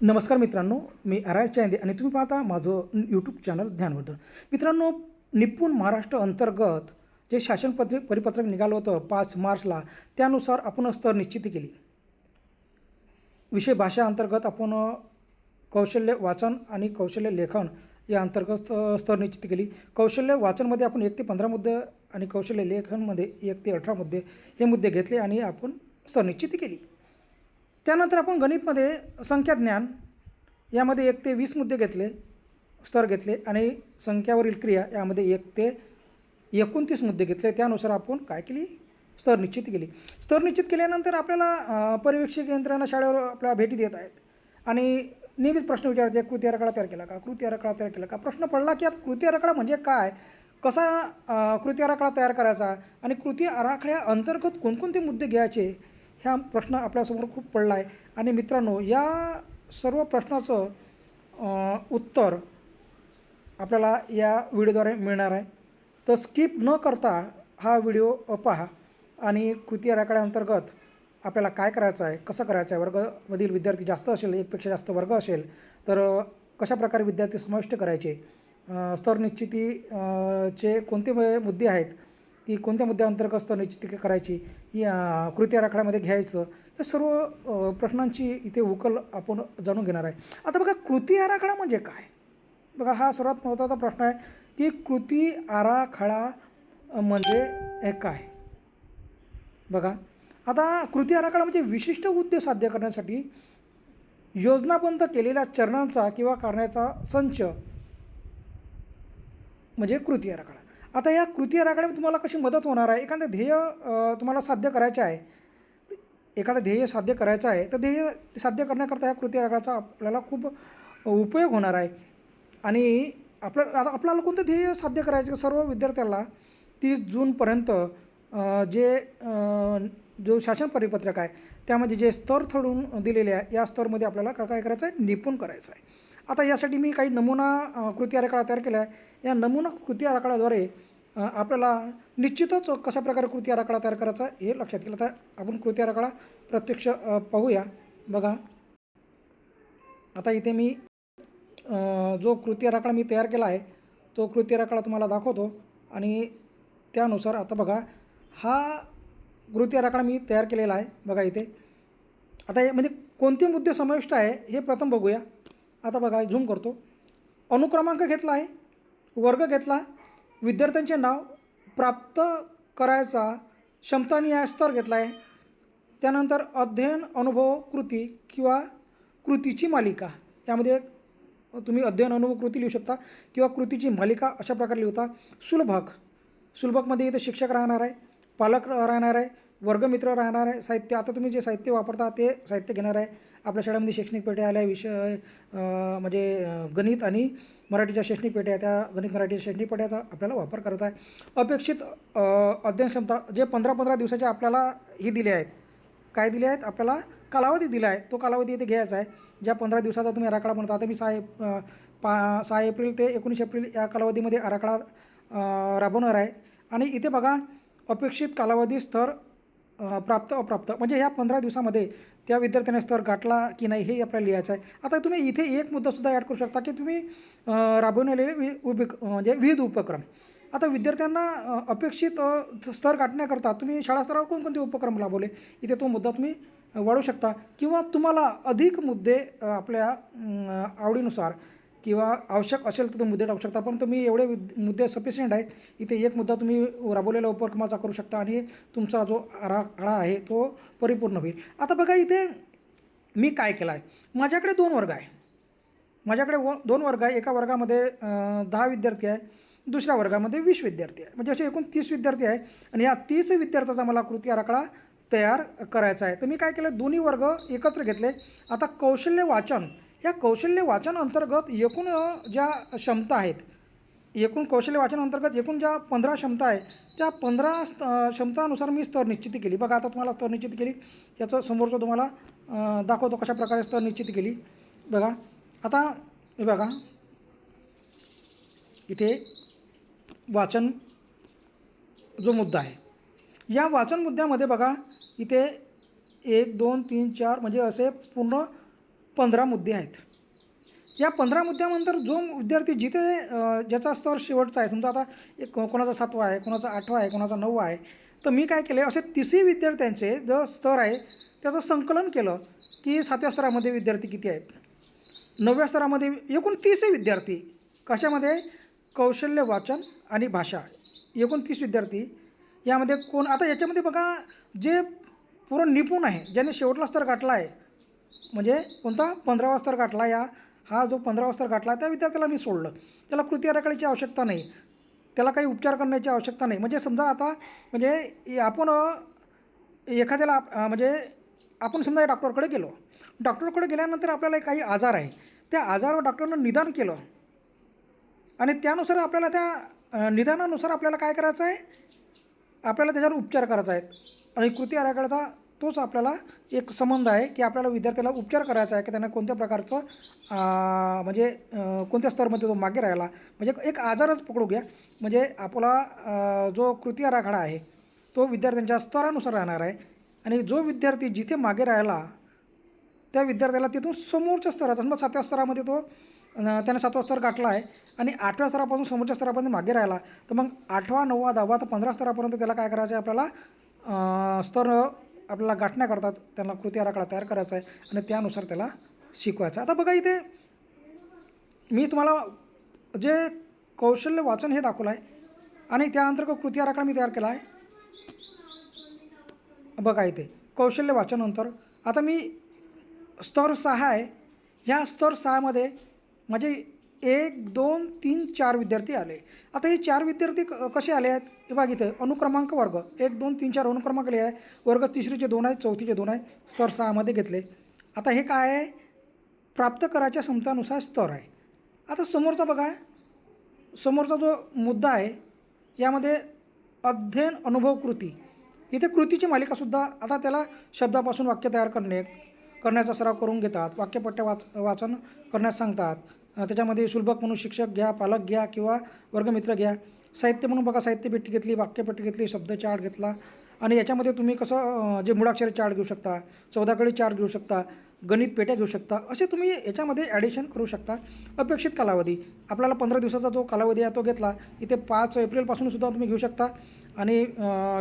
नमस्कार मित्रांनो मी अराय चांदे आणि तुम्ही पाहता माझं यूट्यूब चॅनल ध्यानवर्धन. मित्रांनो निपुण महाराष्ट्र अंतर्गत जे शासन पत्र परिपत्रक निघालं होतं पाच मार्चला त्यानुसार आपण स्तर निश्चित केली. विषय भाषा अंतर्गत आपण कौशल्य वाचन आणि कौशल्य लेखन या अंतर्गत स्तर निश्चित केली. कौशल्य वाचनमध्ये आपण एक ते पंधरा मुद्दे आणि कौशल्य लेखनमध्ये एक ते अठरा मुद्दे हे मुद्दे घेतले आणि आपण स्तर निश्चित केली. त्यानंतर आपण गणितमध्ये संख्याज्ञान यामध्ये एक ते वीस मुद्दे घेतले स्तर घेतले आणि संख्यावरील क्रिया यामध्ये एक ते एकोणतीस मुद्दे घेतले. त्यानुसार आपण काय केली? स्तर निश्चित केली. स्तर निश्चित केल्यानंतर आपल्याला पर्यवेक्षक यंत्रणा शाळेवर आपल्या भेटी देत आहेत. आणि नेहमीच प्रश्न विचारते कृती आराखडा तयार केला का? कृती आराखडा तयार केला का? प्रश्न पडला की आता कृती आराखडा म्हणजे काय? कसा कृती आराखडा तयार करायचा? आणि कृती आराखड्या अंतर्गत कोणकोणते मुद्दे घ्यायचे? ह्या प्रश्न आपल्यासमोर खूप पडला आहे आणि मित्रांनो या सर्व प्रश्नाचं उत्तर आपल्याला या व्हिडिओद्वारे मिळणार आहे. तर स्किप न करता हा व्हिडिओ पहा आणि कृती आराखड्याअंतर्गत आपल्याला काय करायचं आहे कसं करायचं आहे? वर्गामधील विद्यार्थी जास्त असेल एकपेक्षा जास्त वर्ग असेल तर कशाप्रकारे कशा प्रकारे विद्यार्थी समाविष्ट करायचे? स्तरनिश्चिती स्तर निश्चिती चे कोणते मुद्दे आहेत? की कोणत्या मुद्द्याअंतर्गत स्तर निश्चिती करायची या कृती आराखड्यामध्ये घ्यायचं या सर्व प्रश्नांची इथे उकल आपण जाणून घेणार आहे. आता बघा कृती आराखडा म्हणजे काय? बघा हा सर्वात महत्त्वाचा प्रश्न आहे की कृती आराखडा म्हणजे काय? बघा आता कृती आराखडा म्हणजे विशिष्ट उद्देश साध्य करण्यासाठी योजनाबद्ध केलेल्या चरणांचा किंवा करण्याचा संच म्हणजे कृती आराखडा. आता या कृती आराखड्यामध्ये तुम्हाला कशी मदत होणार आहे? एखादं ध्येय तुम्हाला साध्य करायचे आहे. एखादं ध्येय साध्य करायचं आहे. तर ध्येय साध्य करण्याकरता या कृती आराखड्याचा आपल्याला खूप उपयोग होणार आहे. आणि आपलं आता आपल्याला कोणतं ध्येय साध्य करायचं सर्व विद्यार्थ्याला तीस जूनपर्यंत जे जो शासन परिपत्रक आहे त्यामध्ये जे स्तर थोडून दिलेले आहे या स्तरमध्ये आपल्याला का- काय करायचं आहे? निपुण करायचं आहे. आता यासाठी मी काही नमुना कृती आराखडा तयार केला आहे. या नमुना कृती आराखड्याद्वारे आपल्याला निश्चितच कशा प्रकारे कृती आराखडा तयार करायचा हे लक्षात केलं आता आपण कृती आराखडा प्रत्यक्ष पाहूया. बघा. आता इथे मी जो कृती आराखडा मी तयार केला आहे तो कृती आराखडा तुम्हाला दाखवतो. आणि त्यानुसार आता बघा हा कृती आराखडा मी तयार केलेला आहे बघा इथे. आता हे म्हणजे कोणते मुद्दे समाविष्ट आहे हे प्रथम बघूया. आता बघा झूम करतो. अनुक्रमांक घेतला आहे वर्ग घेतला विद्यार्थ्यांचे नाव प्राप्त करायचा क्षमतानिहाय स्तर घेतला आहे. त्यानंतर अध्ययन अनुभव कृती किंवा कृतीची मालिका. यामध्ये तुम्ही अध्ययन अनुभव कृती लिहू शकता किंवा कृतीची मालिका अशा प्रकारे लिहता. सुलभक. सुलभकमध्ये इथे शिक्षक राहणार आहे. पालक राहणार आहे वर्गमित्र राहणार आहे साहित्य आता तुम्ही जे साहित्य वापरता ते साहित्य घेणार आहे. आपल्या शाळेमध्ये शैक्षणिक पेट्या आल्या विषय म्हणजे गणित आणि मराठीच्या शैक्षणिक पेट्या त्या गणित मराठी शैक्षणिक पेट्याचा आपल्याला वापर करत आहे. अपेक्षित अध्ययन क्षमता जे पंधरा पंधरा दिवसाचे आपल्याला ही दिले आहेत. काय दिले आहेत? आपल्याला कालावधी दिला आहे. तो कालावधी इथे घ्यायचा आहे. ज्या पंधरा दिवसाचा तुम्ही आराखडा म्हणता आता मी सहा पा सहा एप्रिल ते एकोणीस एप्रिल या कालावधीमध्ये आराखडा राबवणार आहे. आणि इथे बघा अपेक्षित कालावधी स्तर प्राप्त अप्राप्त. म्हणजे ह्या पंधरा दिवसामध्ये त्या विद्यार्थ्याने स्तर गाठला की नाही हे आपल्याला लिहायचं आहे. आता तुम्ही इथे एक मुद्दासुद्धा ॲड करू शकता की तुम्ही राबवलेले वि उप म्हणजे विविध उपक्रम. आता विद्यार्थ्यांना अपेक्षित स्तर गाठण्याकरता तुम्ही शाळा स्तरावर कोणकोणते उपक्रम राबवले? इथे तो मुद्दा तुम्ही वाढवू शकता. किंवा तुम्हाला अधिक मुद्दे आपल्या आवडीनुसार किंवा आवश्यक असेल तर तुम्ही मुद्दे टाकू शकता. पण तुम्ही एवढे विद मुद्दे सफिशियंट आहेत. इथे एक मुद्दा तुम्ही राबवलेल्या उपक्रमाचा करू शकता आणि तुमचा जो आराखडा आहे तो परिपूर्ण होईल. आता बघा इथे मी काय केलं आहे माझ्याकडे दोन वर्ग आहे. माझ्याकडे व दोन वर्ग आहे. एका वर्गामध्ये दहा विद्यार्थी आहे. दुसऱ्या वर्गामध्ये वीस विद्यार्थी आहे. म्हणजे असे एकूण तीस विद्यार्थी आहे आणि या तीस विद्यार्थ्याचा मला कृती आराखडा तयार करायचा आहे. तर मी काय केलं? दोन्ही वर्ग एकत्र घेतले. आता कौशल्य वाचन या कौशल्य वाचन अंतर्गत एकूण ज्या क्षमता आहेत एकूण कौशल्य वाचन अंतर्गत एकूण ज्या पंधरा क्षमता आहे त्या पंधरा स्त क्षमतानुसार मी स्तर निश्चिती केली. बघा आता तुम्हाला स्तर निश्चित केली. याचं समोरचं तुम्हाला दाखवतो कशा प्रकारे स्तर निश्चित केली. बघा आता हे बघा. इथे वाचन जो मुद्दा आहे. या वाचन मुद्द्यामध्ये बघा इथे एक दोन तीन चार म्हणजे असे पूर्ण पंधरा मुद्दे आहेत. या पंधरा मुद्द्यानंतर जो विद्यार्थी जिथे ज्याचा स्तर शेवटचा आहे समजा आता एक कोणाचा सातवा आहे कोणाचा आठवा आहे कोणाचा नववा आहे तर मी काय केले असे तिसही विद्यार्थ्यांचे जो स्तर आहे त्याचं संकलन केलं की सातव्या स्तरामध्ये विद्यार्थी किती आहेत. नवव्या स्तरामध्ये एकूण तीसही विद्यार्थी कशामध्ये? कौशल्य वाचन आणि भाषा. एकूण तीस विद्यार्थी यामध्ये कोण आता याच्यामध्ये बघा जे पूर्ण निपुण आहे ज्याने शेवटला स्तर गाठला आहे म्हणजे कोणता पंधरावा स्तर गाठला या हा जो पंधरावा स्तर गाठला त्या विद्यार्थ्याला मी सोडलं. त्याला कृती आराखड्याची आवश्यकता नाही. त्याला काही उपचार करण्याची आवश्यकता नाही. म्हणजे समजा आता म्हणजे आपण एखाद्याला आप- म्हणजे आपण समजा डॉक्टरकडे गेलो. डॉक्टरकडे गेल्यानंतर आपल्याला काही आजार आहे. त्या आजारावर डॉक्टरनं निदान केलं. आणि त्यानुसार आपल्याला त्या निदानानुसार आपल्याला काय करायचं आहे? आपल्याला त्याच्यावर उपचार करायचा आहेत आणि कृती आराखड्याचा तोच आपल्याला एक संबंध आहे की आपल्याला विद्यार्थ्याला उपचार करायचा आहे की त्यांना कोणत्या प्रकारचं म्हणजे कोणत्या स्तरमध्ये तो मागे राहिला. म्हणजे एक आजारच पकडू घ्या. म्हणजे आपला जो कृती आराखडा आहे तो विद्यार्थ्यांच्या स्तरानुसार राहणार आहे. आणि जो विद्यार्थी जिथे मागे राहिला त्या विद्यार्थ्याला तिथून समोरच्या स्तरात समजा सातव्या स्तरामध्ये तो त्याने सातवा स्तर गाठला आहे आणि आठव्या स्तरापासून समोरच्या स्तरापर्यंत मागे राहिला तर मग आठवा नववा दहावा तर पंधरा स्तरापर्यंत त्याला काय करायचं आहे आपल्याला स्तर आपल्याला गाठण्या करतात त्यांना कृती आराखडा तयार करायचा आहे आणि त्यानुसार त्याला शिकवायचं आता बघा इथे मी तुम्हाला जे कौशल्य वाचन हे दाखवलं आहे आणि त्यानंतर कृती आराखडा मी तयार केला आहे. बघा इथे कौशल्य वाचनानंतर आता मी स्तर सहा आहे. ह्या स्तर सहामध्ये माझे एक दोन तीन चार विद्यार्थी आले. आता हे चार विद्यार्थी क- कसे आले आहेत? हे बघ इथे. अनुक्रमांक वर्ग. एक दोन तीन चार अनुक्रमांक लिहिले आहे वर्ग तिसरीचे दोन आहेत चौथीचे दोन आहे स्तर सहामध्ये घेतले. आता हे काय आहे? प्राप्त करायच्या क्षमतानुसार स्तर आहे. आता समोरचा बघा. समोरचा जो मुद्दा आहे यामध्ये अध्ययन अनुभव कृती. इथे कृतीची मालिकासुद्धा आता त्याला शब्दापासून वाक्य तयार करणे करण्याचा सराव करून घेतात. वाक्यपट्ट्या वाच वाचन करण्यास सांगतात. त्याच्यामध्ये सुलभक म्हणून शिक्षक घ्या पालक घ्या किंवा वर्गमित्र घ्या. साहित्य म्हणून बघा साहित्य पेटी घेतली वाक्यपेटी घेतली शब्द चार्ट घेतला. आणि याच्यामध्ये तुम्ही कसं जे मुळाक्षरी चार्ट घेऊ शकता चौदाकडे चार्ट घेऊ शकता गणित पेट्या घेऊ शकता असे तुम्ही याच्यामध्ये ॲडिशन करू शकता. अपेक्षित कालावधी. आपल्याला पंधरा दिवसाचा जो कालावधी आहे तो घेतला. इथे पाच एप्रिलपासून सुद्धा तुम्ही घेऊ शकता. आणि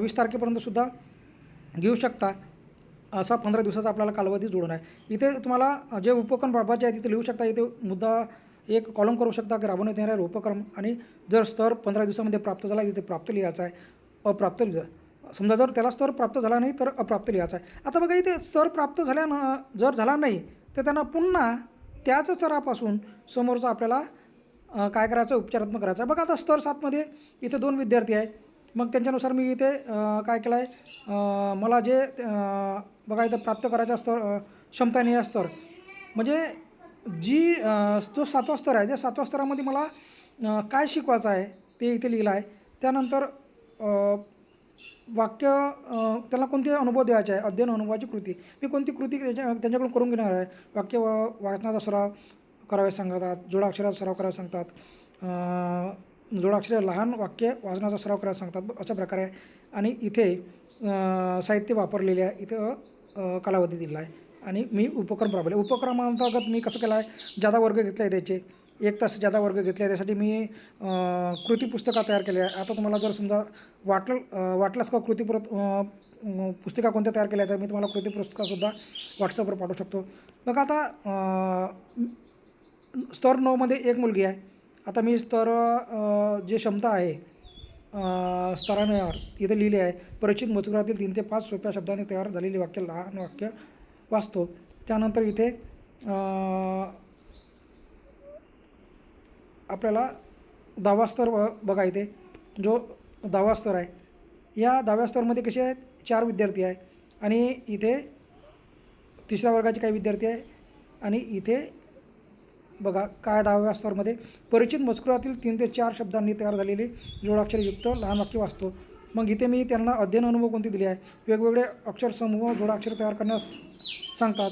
वीस तारखेपर्यंतसुद्धा घेऊ शकता. असा पंधरा दिवसाचा आपल्याला कालावधी जोडून आहे. इथे तुम्हाला जे उपकरण बाबाचे आहे तिथे लिहू शकता. इथे मुद्दा एक कॉलम करू शकता की राबवण्यात येणारे उपक्रम आणि जर स्तर पंधरा दिवसामध्ये प्राप्त झाला तिथे प्राप्त लिहायचा आहे अप्राप्त लिहा समजा जर त्याला स्तर प्राप्त झाला नाही तर अप्राप्त लिहायचा आहे. आता बघा इथे स्तर प्राप्त झाल्यानं जर झाला नाही तर त्यांना पुन्हा त्याच स्तरापासून समोरचा आपल्याला काय करायचं? उपचारात्मक करायचा बघा आता स्तर सातमध्ये इथे दोन विद्यार्थी आहे मग त्यांच्यानुसार मी इथे काय केलं आहे मला जे बघा इथं प्राप्त करायचा स्तर अ, क्षमता नाही स्तर. म्हणजे जी तो जो सातवा स्तर आहे त्या सातव्या स्तरामध्ये मला काय शिकवायचं आहे ते इथे लिहिलं आहे. त्यानंतर वाक्य त्याला कोणते अनुभव द्यायचे आहे? अध्ययन अनुभवाची कृती. मी कोणती कृती त्याच्या त्यांच्याकडून करून घेणार आहे? वाक्य वाचनाचा सराव करावे सांगतात. जोडाक्षराचा सराव करायला सांगतात. जोडाक्षर जोडाक्षरे लहान वाक्य वाचनाचा सराव करायला सांगतात. अशा प्रकारे. आहे आणि इथे साहित्य वापरलेले आहे. इथं कालावधी दिला आहे. आणि मी उपक्रम राबवले. उपक्रमांतर्गत मी कसं केलं आहे? जादा वर्ग घेतले आहे त्याचे एक तास जादा वर्ग घेतले आहे त्यासाठी मी कृती पुस्तका तयार केल्या आहे. आता तुम्हाला जर समजा वाटलं वाटलंच का कृती पुर पुस्तिका कोणत्या तयार केल्या आहेत तर मी तुम्हाला कृती पुस्तकासुद्धा व्हॉट्सअपवर पाठवू शकतो. मग आता स्तर नऊमध्ये एक मुलगी आहे. आता मी स्तर जे क्षमता आहे अ, स्तरानुसार इथे लिहिले आहे. परिचित मजकुरातील तीन ते पाच सोप्या शब्दांनी तयार झालेली वाक्य लहान वाक्य वाचतो. त्यानंतर इथे आपल्याला दहावा स्तर ब- बघा इथे. जो दहावा स्तर आहे. या दहाव्या स्तरमध्ये कसे आहेत? चार विद्यार्थी आहे. आणि इथे तिसऱ्या वर्गाचे काही विद्यार्थी आहे. आणि इथे बघा काय दहाव्या स्तरमध्ये? परिचित मजकुरातील तीन ते चार शब्दांनी तयार झालेली जोडाक्षरयुक्त लहान वाक्य वाचतो. मग इथे मी त्यांना अध्ययन अनुभव कोणते दिले आहे? वेगवेगळे अक्षरसमूह जोडाक्षर तयार करण्यास सांगतात.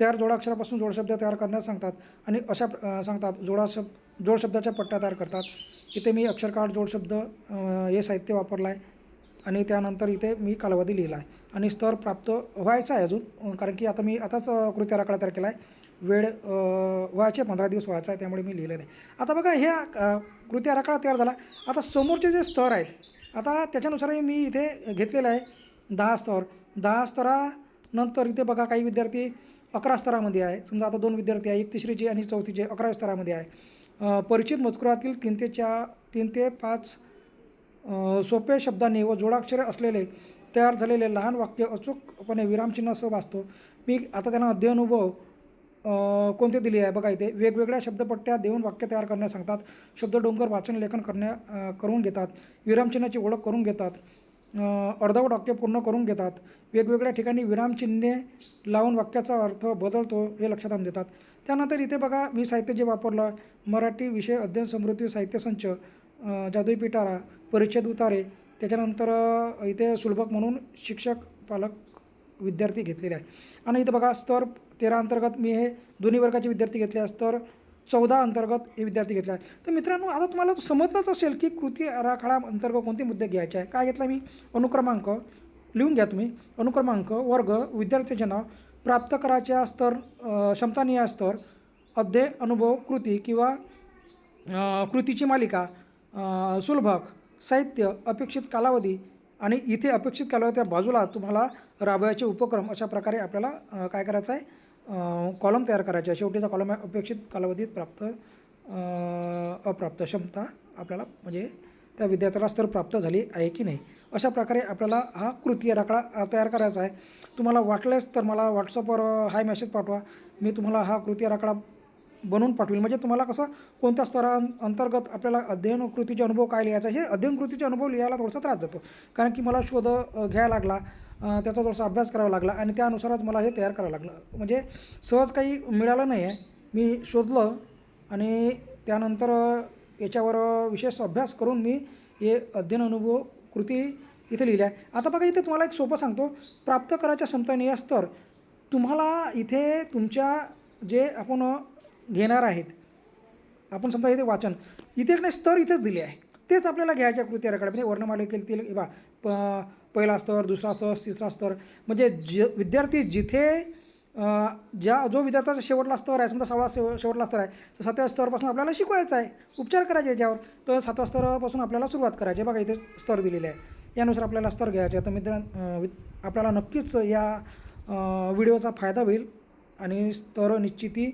तयार जोडाक्षरापासून जोडशब्द तयार करण्यास सांगतात आणि अशा सांगतात. जोडा शब्द जोडशब्दाच्या पट्ट्या तयार करतात. इथे मी अक्षरकाठ जोडशब्द हे साहित्य वापरलं आहे आणि त्यानंतर इथे मी कालावधी लिहिला आहे आणि स्तर प्राप्त व्हायचा आहे अजून कारण की आता मी आताच कृती आराखडा तयार केला आहे वेळ व्हायचे पंधरा दिवस व्हायचा आहे त्यामुळे मी लिहिलं नाही आता बघा ह्या कृती आराखडा तयार झाला. आता समोरचे जे स्तर आहेत आता त्याच्यानुसारही मी इथे घेतलेलं आहे. दहा स्तर. दहा स्तरा नंतर इथे बघा काही विद्यार्थी अकरा स्तरामध्ये आहे. समजा आता दोन विद्यार्थी आहे एक तिसरीचे आणि चौथीचे अकराव्या स्तरामध्ये आहे. परिचित मजकुरातील तीन ते चार तीन ते पाच सोप्या सोपे शब्दांनी व जोडाक्षरे असलेले तयार झालेले लहान वाक्य अचूकपणे विरामचिन्हासह वाचतो. मी आता त्यांना अध्ययनुभव कोणते दिले आहे? बघा इथे वेगवेगळ्या शब्दपट्ट्या देऊन वाक्य तयार करण्यास सांगतात. शब्द डोंगर वाचन लेखन करण्या करून घेतात. विरामचिन्हाची ओळख करून घेतात. अर्धवट वाक्य पूर्ण करून घेतात. वेगवेगळ्या ठिकाणी विरामचिन्हे लावून वाक्याचा अर्थ बदलतो हे लक्षात आणून देतात. त्यानंतर इथे बघा मी साहित्य जे वापरलं मराठी विषय अध्ययन समृद्धी साहित्य संच जादुई पिटारा परिच्छेद उतारे त्याच्यानंतर इथे सुलभक म्हणून शिक्षक पालक विद्यार्थी घेतलेले आहे. आणि इथे बघा स्तर तेरा अंतर्गत मी हे दोन्ही वर्गाचे विद्यार्थी घेतले आहे स्तर चौदा अंतर्गत हे विद्यार्थी घेतला आहे तर मित्रांनो आता तुम्हाला समजलंच असेल की कृती आराखडा अंतर्गत कोणते मुद्दे घ्यायचे आहे काय घेतला मी? अनुक्रमांक लिहून घ्या तुम्ही. अनुक्रमांक वर्ग विद्यार्थ्याचे नाव प्राप्त करायच्या स्तर क्षमतानीय स्तर अध्यय अनुभव कृती किंवा कृतीची मालिका सुलभक साहित्य अपेक्षित कालावधी आणि इथे अपेक्षित कालावधी बाजूला तुम्हाला राबवायचे उपक्रम अशा प्रकारे आपल्याला काय करायचं आहे? कॉलम तयार करायचा. आहे शेवटीचा कॉलम आहे अपेक्षित कालावधीत प्राप्त अप्राप्त क्षमता आपल्याला म्हणजे त्या विद्यार्थ्याला स्तर प्राप्त झाली आहे की नाही. अशा प्रकारे आपल्याला हा कृती आराखडा तयार करायचा आहे. तुम्हाला वाटलेच तर मला व्हॉट्सअपवर हाय मेसेज पाठवा. मी तुम्हाला हा कृती आराखडा बनवून पाठवेल. म्हणजे तुम्हाला कसं कोणत्या स्तरा अंतर्गत आपल्याला अध्ययन कृतीचे अनुभव काय लिहायचा हे अध्ययन कृतीचे अनुभव लिहायला थोडासा त्रास जातो कारण की मला शोध घ्यायला लागला त्याचा थोडासा अभ्यास करावा लागला आणि त्यानुसारच मला हे तयार करावं लागलं. म्हणजे सहज काही मिळालं नाही आहे. मी शोधलं आणि त्यानंतर याच्यावर विशेष अभ्यास करून मी हे अध्ययन अनुभव कृती इथे लिहिली आहे. आता बघा इथे तुम्हाला एक सोपं सांगतो. प्राप्त करायच्या क्षमताने स्तर. तुम्हाला इथे तुमच्या जे आपण घेणार आहेत. आपण समजा इथे वाचन इथे एक नाही स्तर इथेच दिले आहे. तेच आपल्याला घ्यायच्या कृती आराखड्यामध्ये म्हणजे वर्णमालिकेतील बा प पहिला स्तर दुसरा स्तर तिसरा स्तर. म्हणजे ज विद्यार्थी जिथे ज्या जो विद्यार्थ्याचा शेवटला स्तर आहे समजा सहावा शेव शेवटला स्तर आहे तर सातव्या स्तरापासून आपल्याला शिकवायचं आहे. उपचार करायचे याच्यावर तर सातव्या स्तरापासून आपल्याला सुरुवात करायची आहे. बघा इथे स्तर दिलेले आहे. यानुसार आपल्याला स्तर घ्यायचे आहे. तर मित्र आपल्याला नक्कीच या व्हिडिओचा फायदा होईल. आणि स्तर निश्चिती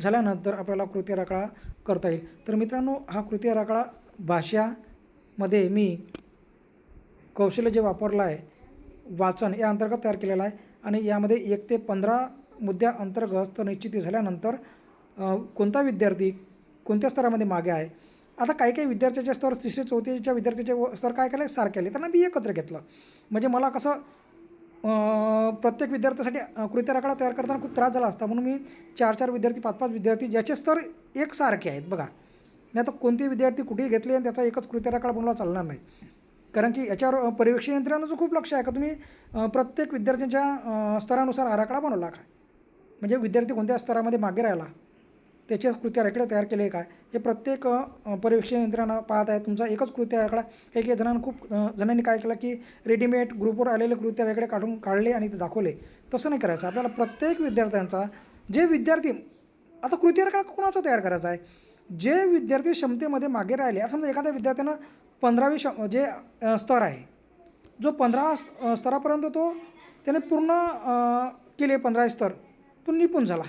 झाल्यानंतर आपल्याला कृती आराखडा करता येईल. तर मित्रांनो हा कृती आराखडा भाषामध्ये मी कौशल्य जे वापरलं आहे वाचन या अंतर्गत तयार केलेलं आहे आणि यामध्ये एक ते पंधरा मुद्द्या अंतर्गत स्तर निश्चिती झाल्यानंतर कोणता विद्यार्थी कोणत्या स्तरामध्ये मागे आहे? आता काही काही विद्यार्थ्याचे स्तर तिसरे चौथीच्या विद्यार्थ्याचे स्तर काय केले सारखे आले. त्यांना मी एकत्र घेतलं. म्हणजे मला कसं प्रत्येक विद्यार्थ्यासाठी कृती आराखडा तयार करताना खूप त्रास झाला असता. म्हणून मी चार चार विद्यार्थी पाच पाच विद्यार्थी ज्याचे स्तर एकसारखे आहेत बघा. नाही आता कोणते विद्यार्थी कुठेही घेतले आणि त्याचा एकच कृती आराखडा बनवला चालणार नाही. कारण की याच्यावर परिवेक्षण यंत्रणाचं खूप लक्ष आहे का? तुम्ही प्रत्येक विद्यार्थ्यांच्या स्तरानुसार आराखडा बनवला काय म्हणजे विद्यार्थी कोणत्या स्तरामध्ये मागे राहिला? त्याचे कृती आराखडे तयार केले काय हे प्रत्येक पर्यवेक्षण यंत्रणा पाहत आहे तुमचा एकच कृती आराखडा एक काही जणांना खूप जणांनी काय केलं की रेडीमेड ग्रुपवर आलेले कृती आराखडे काढून काढले आणि ते दाखवले. तसं नाही करायचं. आपल्याला प्रत्येक विद्यार्थ्यांचा जे विद्यार्थी आता कृती आराखडा कोणाचा तयार करायचा आहे? जे विद्यार्थी क्षमतेमध्ये मागे राहिले आता समजा एखाद्या विद्यार्थ्यानं पंधरावी श जे स्तर आहे जो पंधरा स्तरापर्यंत तो त्याने पूर्ण केले पंधरावी स्तर तो निपुण झाला.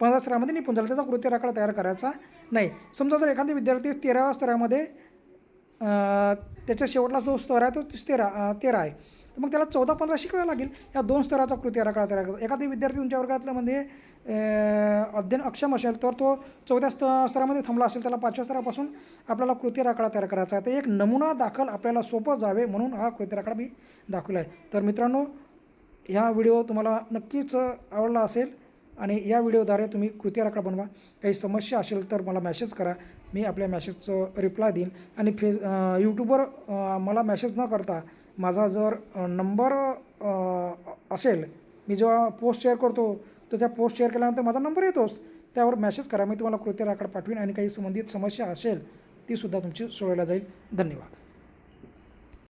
पंधरा स्तरामध्ये निपुण झाला. त्याचा कृती राखडा तयार करायचा नाही. समजा जर एखादा विद्यार्थी तेराव्या स्तरामध्ये त्याच्या शेवटला जो स्तर आहे तो तेरा तेरा आहे. तर मग त्याला चौदा पंधरा शिकवायला लागेल. या दोन स्तराचा कृती आराखडा तयार करतो एखादा विद्यार्थी तुमच्या वर्गातला म्हणजे अध्ययन अक्षम असेल तर तो चौथ्या स्त स्तरामध्ये थांबला असेल त्याला पाचव्या स्तरापासून आपल्याला कृती आराखडा तयार करायचा आहे. तर एक नमुना दाखल आपल्याला सोपं जावे म्हणून हा कृती आराखडा मी दाखवला आहे. तर मित्रांनो ह्या व्हिडिओ तुम्हाला नक्कीच आवडला असेल आणि या व्हिडिओद्वारे तुम्ही कृती आराखडा बनवा. काही समस्या असेल तर मला मॅसेज करा. मी आपल्या मॅसेजचं रिप्लाय देईन. आणि फेस यूट्यूबवर मला मॅसेज न करता माझा जर नंबर असेल मी जेव्हा पोस्ट शेअर करतो तर त्या पोस्ट शेअर केल्यानंतर माझा नंबर येतोच. त्यावर मॅसेज करा. मी तुम्हाला कृती आराखडा पाठवीन आणि काही संबंधित समस्या असेल तीसुद्धा तुमची सोडवल्या जाईल. धन्यवाद.